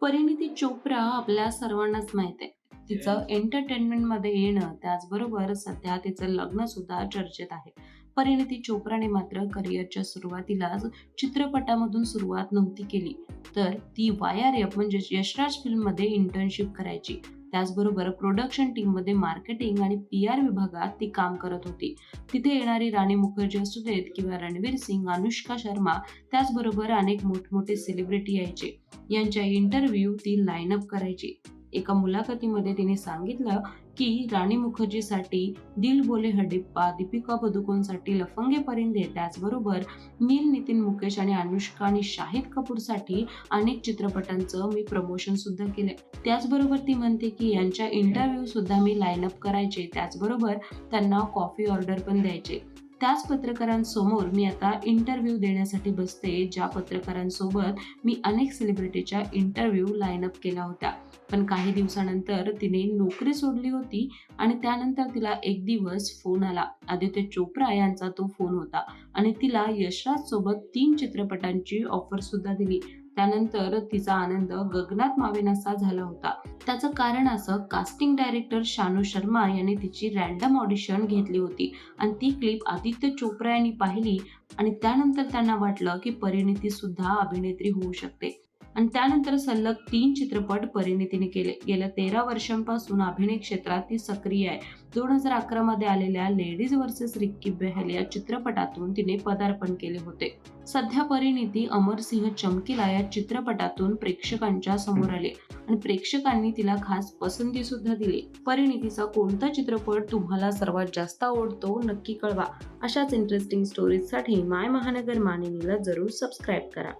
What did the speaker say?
परिणिती चोप्रा आपल्या सर्वांनाच माहीत आहे. तिचं एंटरटेनमेंटमध्ये येणं त्याचबरोबर सध्या तिचं लग्न सुद्धा चर्चेत आहे. परिणिती चोप्राने मात्र करिअरच्या सुरुवातीलाच चित्रपटामधून सुरुवात नव्हती केली. तर ती वाय आर एफ म्हणजे यशराज फिल्ममध्ये इंटर्नशिप करायची. त्याचबरोबर प्रोडक्शन टीममध्ये मार्केटिंग आणि पी आर विभागात ती काम करत होती. तिथे येणारी राणी मुखर्जी असू देत किंवा रणवीर सिंग अनुष्का शर्मा त्याचबरोबर अनेक मोठमोठे सेलिब्रिटी यायचे. यांच्या इंटरव्ह्यू ती लाईनअप करायची. एका मुलाखतीमध्ये तिने सांगितलं की राणी मुखर्जीसाठी दिल बोले हडिप्पा दीपिका पदुकोणसाठी लफंगे परिंदे त्याचबरोबर नील नितीन मुकेश आणि अनुष्का आणि शाहिद कपूरसाठी अनेक चित्रपटांचं मी प्रमोशन सुद्धा केलंय. त्याचबरोबर ती म्हणते की यांच्या इंटरव्ह्यू सुद्धा मी लाईनअप करायचे त्याचबरोबर त्यांना कॉफी ऑर्डर पण द्यायचे. त्याच पत्रकारांसमोर मी आता इंटरव्ह्यू देण्यासाठी बसते ज्या पत्रकारांसोबत मी अनेक सेलिब्रिटीच्या इंटरव्ह्यू लाईनअप केला होता पण काही दिवसानंतर तिने नोकरी सोडली होती आणि त्यानंतर तिला एक दिवस फोन आला. आदित्य चोप्रा यांचा तो फोन होता आणि तिला यशराज सोबत तीन चित्रपटांची ऑफर सुद्धा दिली. त्यानंतर तिचा आनंद गगनात मावेनासा झाला होता. त्याचं कारण असं कास्टिंग डायरेक्टर शानू शर्मा यांनी तिची रॅन्डम ऑडिशन घेतली होती. आणि ती क्लिप आदित्य चोप्रा यांनी पाहिली आणि त्यानंतर त्यांना वाटलं की परिणितीसुद्धा अभिनेत्री होऊ शकते. आणि त्यानंतर सलग तीन चित्रपट परिणितीने केले. गेल्या तेरा वर्षांपासून अभिनय क्षेत्रात ती सक्रिय आहे. दोन हजार अकरा मध्ये आलेल्या लेडीज वर्सेस रिक्की बेहल या चित्रपटातून तिने पदार्पण केले होते. सध्या परिणिती अमरसिंह चमकीला या चित्रपटातून प्रेक्षकांच्या समोर आले आणि प्रेक्षकांनी तिला खास पसंती सुद्धा दिली. परिणितीचा कोणता चित्रपट तुम्हाला सर्वात जास्त आवडतो नक्की कळवा. अशाच इंटरेस्टिंग स्टोरीजसाठी माय महानगर मानिनीला जरूर सबस्क्राईब करा.